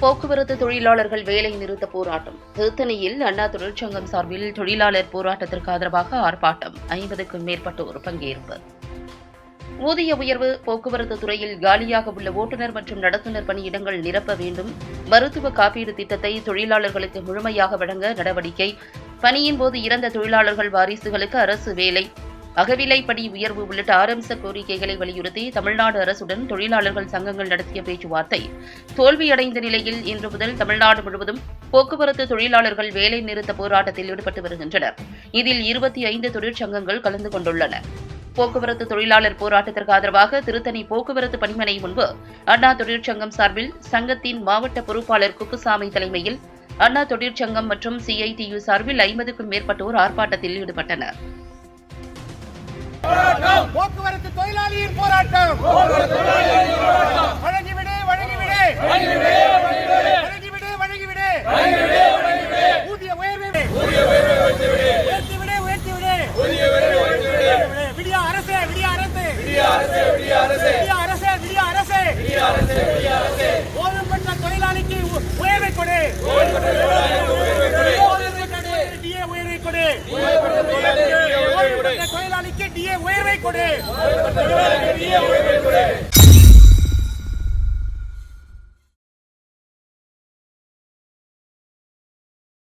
போக்குவரத்து தொழிலாளர்கள் வேலை நிறுத்த போராட்டம். திருத்தணியில் அண்ணா தொழிற்சங்கம் சார்பில் தொழிலாளர் போராட்டத்திற்கு ஆதரவாக ஆர்ப்பாட்டம். ஐம்பதுக்கும் மேற்பட்டோர் பங்கேற்பு. ஊதிய உயர்வு போக்குவரத்து துறையில் காலியாக உள்ள ஓட்டுநர் மற்றும் நடத்துனர் பணியிடங்கள் நிரப்ப வேண்டும். மருத்துவ காப்பீடு திட்டத்தை தொழிலாளர்களுக்கு முழுமையாக வழங்க நடவடிக்கை. பணியின் போது இறந்த தொழிலாளர்கள் வாரிசுகளுக்கு அரசு வேலை. அகவிலைப்படி உயர்வு உள்ளிட்ட ஆரம்ச கோரிக்கைகளை வலியுறுத்தி தமிழ்நாடு அரசுடன் தொழிலாளர்கள் சங்கங்கள் நடத்திய பேச்சுவார்த்தை. தோல்வியடைந்த நிலையில் இன்று முதல் தமிழ்நாடு முழுவதும் போக்குவரத்து தொழிலாளர்கள் வேலை நிறுத்த போராட்டத்தில் ஈடுபட்டு வருகின்றனர். இதில் இருபத்தி ஐந்து தொழிற்சங்கங்கள் கலந்து கொண்டுள்ளன. போக்குவரத்து தொழிலாளர் போராட்டத்திற்கு ஆதரவாக திருத்தணி போக்குவரத்து பணிமனை முன்பு அண்ணா தொழிற்சங்கம் சார்பில் சங்கத்தின் மாவட்ட பொறுப்பாளர் குப்புசாமி தலைமையில் அண்ணா தொழிற்சங்கம் மற்றும் சிஐடியு சார்பில் ஐம்பதுக்கும் மேற்பட்டோர் ஆர்ப்பாட்டத்தில் ஈடுபட்டனர். தொழிலாளியின் போராட்டம். வழங்கிவிடு வழங்கிவிடு. வழங்கிவிடு வழங்கிவிடு. ஊதிய உயர்வை உயர்த்திவிடு உயர்த்திவிடு. விடியா அரசே விடியா அரசு. விடியா அரசே விடியா அரசே. தொழிலாளிக்கு உயர்வை ஓய்வு பெற்ற உயர்வை கொடு. தொழிலாளிக்கு டிஏ உயர்வை கொடு. Yeah.